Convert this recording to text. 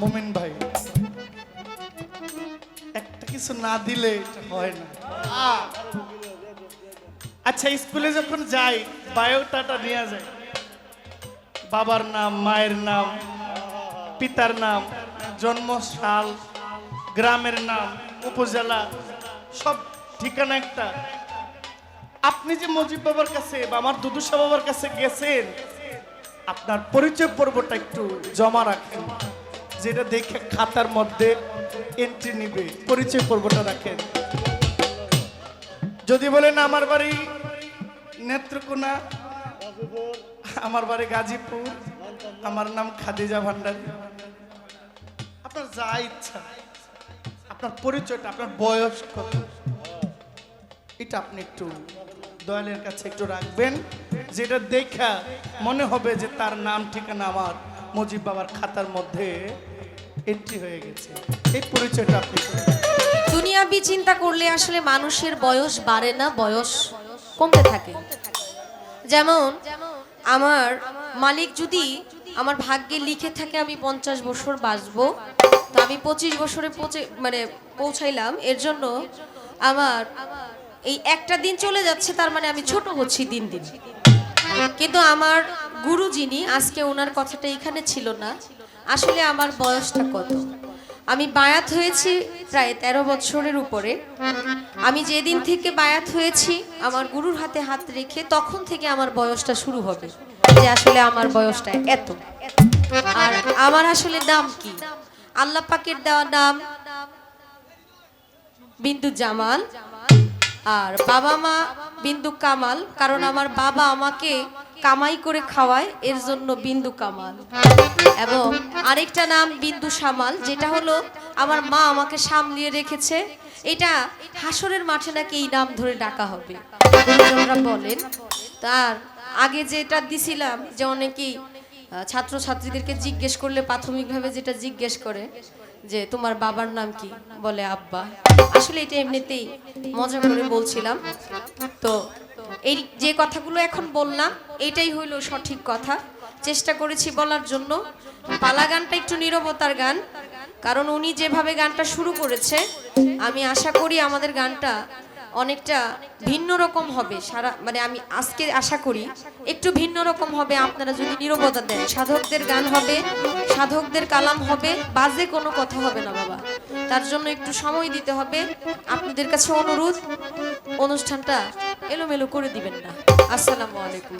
মোমেন ভাই, একটা কিছু না দিলে হয় না! আচ্ছা স্কুলে যখন যাই, বায়োটাটা নিয়ে যায় বাবার নাম, মায়ের নাম, পিতার নাম, জন্মসাল, গ্রামের নাম, উপজেলা, সব ঠিকানা একটা। আপনি যে মজিব বাবার কাছে বা আমার দুদুসা বাবার কাছে গেছেন, আপনার পরিচয় পর্বটা একটু জমা রাখেন। যেটা দেখে খাতার মধ্যে এন্ট্রি নিবে। পরিচয় পর্বটা রাখেন। যদি বলেন, আমার বাড়ি নেত্রকোনা, আমার বাড়ি গাজীপুর, আমার নাম খাদিজা ভান্ডারী। আপনার যা ইচ্ছা, আপনার পরিচয়টা, আপনার বয়স কত? এটা আপনি একটু দয়ালের কাছে একটু রাখবেন। যেটা দেখা মনে হবে যে তার নাম, ঠিকানা আমার মুজিব বাবার খাতার মধ্যে। এন্ট্রি হয়ে গেছে। এই পরিচয়টা আপনি। দুনিয়াবি চিন্তা করলে আসলে মানুষের বয়স বাড়ে না, বয়স কমতে থাকে। যেমন, আমার মালিক যদি আমার ভাগ্যে লিখে থাকে, আমি পঞ্চাশ বছর বাঁচবো, তো আমি পঁচিশ বছরে পৌঁছে মানে পৌঁছাইলাম, এর জন্য আমার এই একটা দিন চলে যাচ্ছে, তার মানে আমি ছোট হচ্ছি দিন দিন। কিন্তু আমার গুরু যিনি, আজকে ওনার কথাটা এখানে ছিল না। আসলে আমার বয়সটা কত? আমি বায়াত হয়েছি প্রায় তেরো বছরের উপরে। আমি যেদিন থেকে বায়াত হয়েছি, আমার গুরুর হাতে হাত রেখে তখন থেকে আমার বয়সটা শুরু হবে যে আসলে আমার বয়সটা এত। আর আমার আসলে নাম কি? আল্লাহ পাকের দেওয়া নাম বিন্দু জামাল, আর বাবা মা বিন্দু কামাল, কারণ আমার বাবা আমাকে কামাই করে খাওয়ায়, এর জন্য বিন্দু কামাল। এবং আরেকটা নাম বিন্দু সামাল, যেটা হলো আমার মা আমাকে সামলিয়ে রেখেছে। এটা হাসরের মাঠে নাকি এই নাম ধরে ডাকা হবে। বলেন, তার আগে যেটা দিছিলাম, যে অনেকেই ছাত্রছাত্রীদেরকে জিজ্ঞেস করলে প্রাথমিকভাবে যেটা জিজ্ঞেস করে, যে তোমার বাবার নাম কি? বলে আব্বা। আসলে এটা এমনিতেই মজা করে বলছিলাম। তো এই যে কথাগুলো এখন বললাম, এটাই হইল সঠিক কথা। চেষ্টা করেছি বলার জন্য। পালা গানটা একটু নীরবতার গান, কারণ উনি যেভাবে গানটা শুরু করেছে, আমি আশা করি আমাদের গানটা অনেকটা ভিন্ন রকম হবে। সারা মানে আমি আজকে আশা করি একটু ভিন্ন রকম হবে। আপনারা যদি নীরবতা দেন, সাধকদের গান হবে, সাধকদের কালাম হবে, বাজে কোনো কথা হবে না বাবা। তার জন্য একটু সময় দিতে হবে। আপনাদের কাছে অনুরোধ, অনুষ্ঠানটা এলোমেলো করে দিবেন না। আসসালামু আলাইকুম।